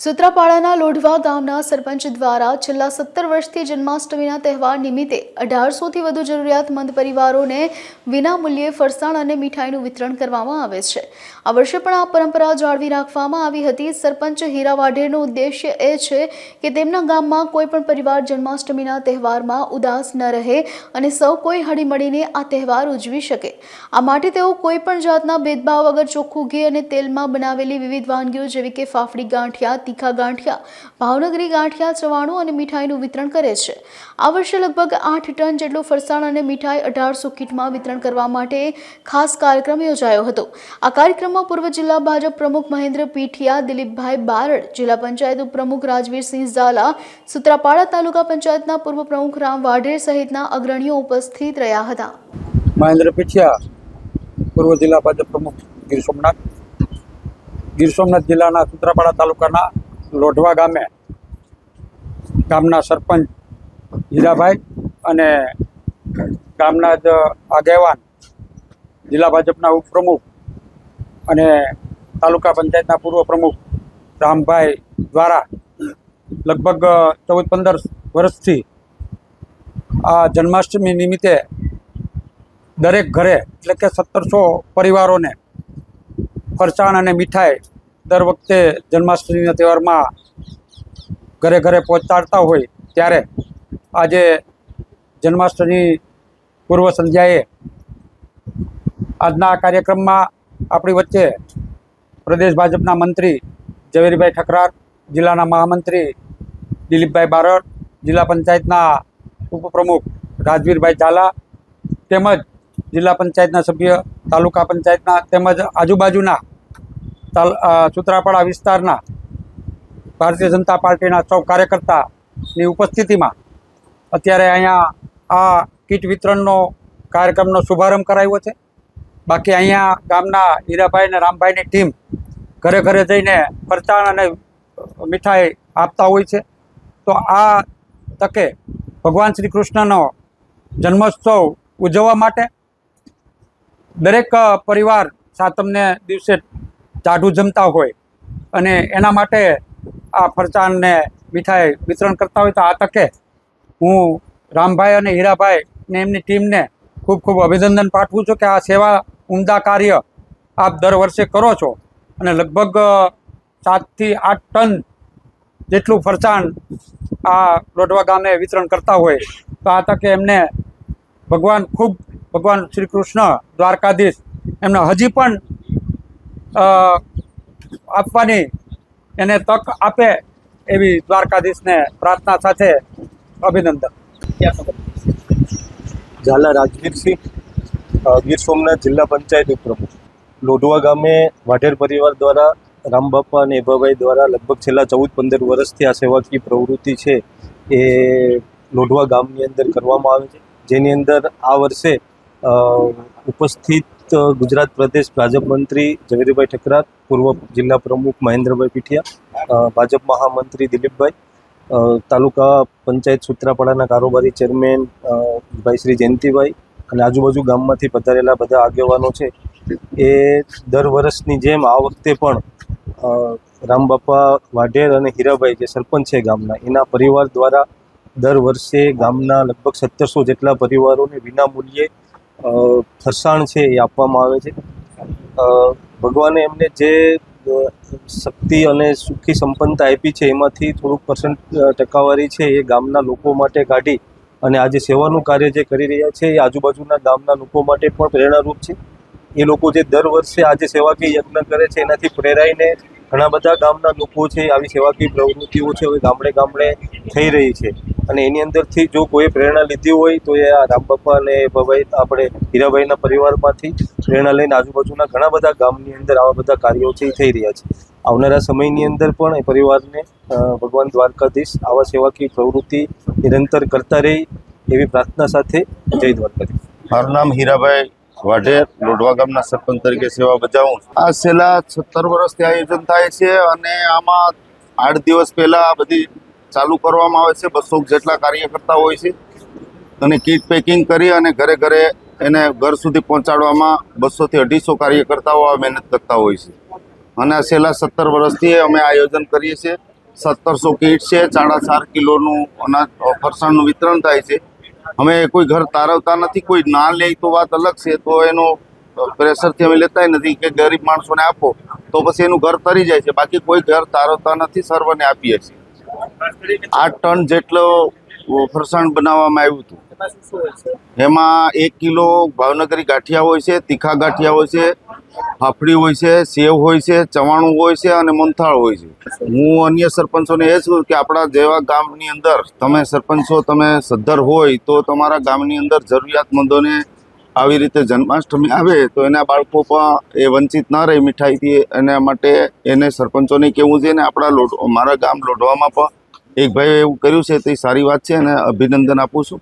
સૂત્રાપાડાના લોઢવા ગામના સરપંચ દ્વારા છેલ્લા સત્તર વર્ષથી જન્માષ્ટમીના તહેવાર નિમિત્તે અઢારસોથી વધુ જરૂરિયાતમંદ પરિવારોને વિનામૂલ્યે ફરસાણ અને મીઠાઈનું વિતરણ કરવામાં આવે છે. આ વર્ષે પણ આ પરંપરા જાળવી રાખવામાં આવી હતી. સરપંચ હીરા વાઢેરનો ઉદ્દેશ્ય એ છે કે તેમના ગામમાં કોઈ પણ પરિવાર જન્માષ્ટમીના તહેવારમાં ઉદાસ ન રહે અને સૌ કોઈ હળીમળીને આ તહેવાર ઉજવી શકે. આ માટે તેઓ કોઈ પણ જાતના ભેદભાવ વગર ચોખ્ખું ઘી અને તેલમાં બનાવેલી વિવિધ વાનગીઓ જેવી કે ફાફડી ગાંઠિયા તીખા ગાંઠિયા, ભાવનગરી ગાંઠિયા, ચવાણું અને મીઠાઈનું વિતરણ કરે છે. આ વર્ષે લગભગ આઠ ટન જેટલો ફરસાણ અને મીઠાઈ અઢારસો કીટમાં વિતરણ કરવા માટે ખાસ કાર્યક્રમ યોજાયો હતો. આ કાર્યક્રમમાં પૂર્વ જિલ્લા ભાજપ પ્રમુખ મહેન્દ્ર પીઠિયા, દિલીપભાઈ બારડ, જિલ્લા પંચાયત ઉપપ્રમુખ રાજવીરસિંહ ઝાલા, સુત્રાપાડા તાલુકા પંચાયતના પૂર્વ પ્રમુખ રામ વાઢેર સહિતના અગ્રણીઓ ઉપસ્થિત રહ્યા હતા. મહેન્દ્ર પીઠિયા, પૂર્વ જિલ્લા ભાજપ પ્રમુખ ગીર સોમનાથ. ગીર સોમનાથ જિલ્લાના સુત્રાપાડા તાલુકાના લોઢવા ગામે ગામના સરપંચ હીરાભાઈ અને ગામના જ આગેવાન જિલ્લા ભાજપના ઉપપ્રમુખ અને તાલુકા પંચાયતના પૂર્વ પ્રમુખ રામભાઈ દ્વારા લગભગ ચૌદ પંદર વર્ષથી આ જન્માષ્ટમી નિમિત્તે દરેક ઘરે એટલે કે સત્તરસો પરિવારોને ફરસાણ અને મીઠાઈ દર વખતે જન્માષ્ટમીના તહેવારમાં ઘરે ઘરે પહોંચાડતા હોય ત્યારે આજે જન્માષ્ટમી પૂર્વ સંધ્યાએ આજના આ કાર્યક્રમમાં આપણી વચ્ચે પ્રદેશ ભાજપના મંત્રી ઝવેરીભાઈ ઠકરાર, જિલ્લાના મહામંત્રી દિલીપભાઈ બારડ, જિલ્લા પંચાયતના ઉપપ્રમુખ રાજવીરભાઈ ઝાલા તેમજ જિલ્લા પંચાયતના સભ્ય તાલુકા પંચાયતના તેમજ આજુબાજુના સૂત્રાપાડા વિસ્તારના ભારતીય જનતા પાર્ટીના સૌ કાર્યકર્તાની ઉપસ્થિતિમાં અત્યારે અહીંયા આ કીટ વિતરણનો કાર્યક્રમનો શુભારંભ કરાયો છે. બાકી અહીંયા ગામના હીરાભાઈ અને રામભાઈની ટીમ ઘરે ઘરે જઈને ફરસાણ અને મીઠાઈ આપતા હોય છે. તો આ તકે ભગવાન શ્રી કૃષ્ણનો જન્મોત્સવ ઉજવવા માટે દરેક પરિવાર સાતમને દિવસે ચાઢું જમતા હોય. અને એના માટે આ ફરસાણને મીઠાઈ વિતરણ કરતા હોય તો આ તકે હું રામભાઈ અને હીરાભાઈ ને એમની ટીમને ખૂબ ખૂબ અભિનંદન પાઠવું છું કે આ સેવા ઉમદા કાર્ય આપ દર વર્ષે કરો છો. અને લગભગ સાતથી આઠ ટન જેટલું ફરસાણ આ લોઢવા ગામે વિતરણ કરતા હોય. તો આ તકે એમને ભગવાન ખૂબ, ભગવાન શ્રી કૃષ્ણ દ્વારકાધીશ એમને હજી પણ આપવાની એને તક આપે એવી દ્વારકાધીશને પ્રાર્થના સાથે અભિનંદન. ઝાલા રાજવીરસિંહ ગીર સોમનાથ જિલ્લા પંચાયત ઉપપ્રમુખ લોઢવા ગામે વાઢેર પરિવાર દ્વારા રામબાપા અને એભાભાઈ દ્વારા લગભગ છેલ્લા ચૌદ પંદર વર્ષથી આ સેવાકીય પ્રવૃત્તિ છે એ લોઢવા ગામની અંદર કરવામાં આવે છે. જેની અંદર આ વર્ષે અ, ઉપસ્થિત ગુજરાત પ્રદેશ ભાજપ મંત્રી ઝવેરીભાઈ ઠકરાત, પૂર્વ જિલ્લા પ્રમુખ મહેન્દ્રભાઈ પીઠિયા ભાજપ મહામંત્રી દિલીપભાઈ તાલુકા પંચાયત સૂત્રાપાડાના કારોબારી ચેરમેન ભાઈ શ્રી જયંતિભાઈ અને આજુબાજુ ગામમાંથી પધારેલા બધા આગેવાનો છે. એ દર વર્ષની જેમ આ વખતે પણ રામબાપા વાઢેર અને હીરાભાઈ જે સરપંચ છે ગામના, એના પરિવાર દ્વારા દર વર્ષે ગામના લગભગ સત્તરસો જેટલા પરિવારોને વિના મૂલ્યે ફરસાણ છે એ આપવામાં આવે છે. ભગવાને એમને જે શક્તિ અને સુખી સંપન્નતા આપી છે એમાંથી થોડુંક પર્સન્ટ ટકાવારી છે એ ગામના લોકો માટે કાઢી અને આજે સેવાનું કાર્ય જે કરી રહ્યા છે એ આજુબાજુના ગામના લોકો માટે પણ પ્રેરણારૂપ છે. એ લોકો જે દર વર્ષે આજે સેવાકીય યજ્ઞ કરે છે એનાથી પ્રેરાઈને ઘણા બધા ગામના લોકો છે આવી સેવાકીય પ્રવૃત્તિઓ છે હવે ગામડે ગામડે થઈ રહી છે. અને એની અંદરથી જો કોઈ પ્રેરણા લીધી હોય તો એ આ રામબાપા અને ભાઈ આપણે હીરાભાઈના પરિવારમાંથી પ્રેરણા લઈને આજુબાજુના ઘણા બધા ગામની અંદર આવા બધા કાર્યો છે થઈ રહ્યા છે. આવનારા સમયની અંદર પણ એ પરિવારને ભગવાન દ્વારકાધીશ આવા સેવાકીય પ્રવૃત્તિ નિરંતર કરતા રહે એવી પ્રાર્થના સાથે જય દ્વારકાધીશ. મારું નામ હીરાભાઈ વાઢેર, લોઢવા ગામના સરપંચ તરીકે સેવા બજાવું આ છેલ્લા સત્તર વર્ષથી આયોજન થાય છે અને આમાં આઠ દિવસ પહેલા બધી ચાલુ કરવામાં આવે છે, બસો જેટલા કાર્યકર્તા હોય છે. અને કીટ પેકિંગ કરી અને ઘરે ઘરે એને ઘર સુધી પહોંચાડવામાં બસોથી અઢીસો કાર્યકર્તાઓ આ મહેનત કરતા હોય છે. અને આ છેલ્લા સત્તર વર્ષથી અમે આયોજન કરીએ છીએ. સત્તરસો કીટ છે, સાડા ચાર કિલોનું અનાજ ફરસાણનું વિતરણ થાય છે. અમે કોઈ ઘર તારવતા નથી, કોઈ ના લે તો વાત અલગ છે, તો એનો પ્રેશરથી અમે લેતા નથી કે ગરીબ માણસોને આપો, તો પછી એનું ઘર તરી જાય છે. બાકી કોઈ ઘર તારવતા નથી, સર્વને આપીએ છીએ. આઠ ટન જેટલો ફરસાણ બનાવવામાં આવ્યું હતું. એમાં એક કિલો ભાવનગરી ગાંઠિયા હોય છે, તીખા ગાંઠિયા હોય છે, ફાફડી હોય છે, સેવ હોય છે, ચવાણું હોય છે અને મોનથાળ હોય છે. હું અન્ય સરપંચોને એ છું કે આપણા જેવા ગામની અંદર તમે સરપંચો, તમે સદ્ધર હોય તો તમારા ગામની અંદર જરૂરિયાતમંદોને આવી રીતે જન્માષ્ટમી આવે તો એના બાળકો પણ એ વંચિત ના રહે મીઠાઈથી. એના માટે એને સરપંચોને કેવું છે ને આપણા લોટ મારા ગામ લોઢવામાં પણ એક ભાઈએ એવું કર્યું છે તે સારી વાત છે અને અભિનંદન આપું છું.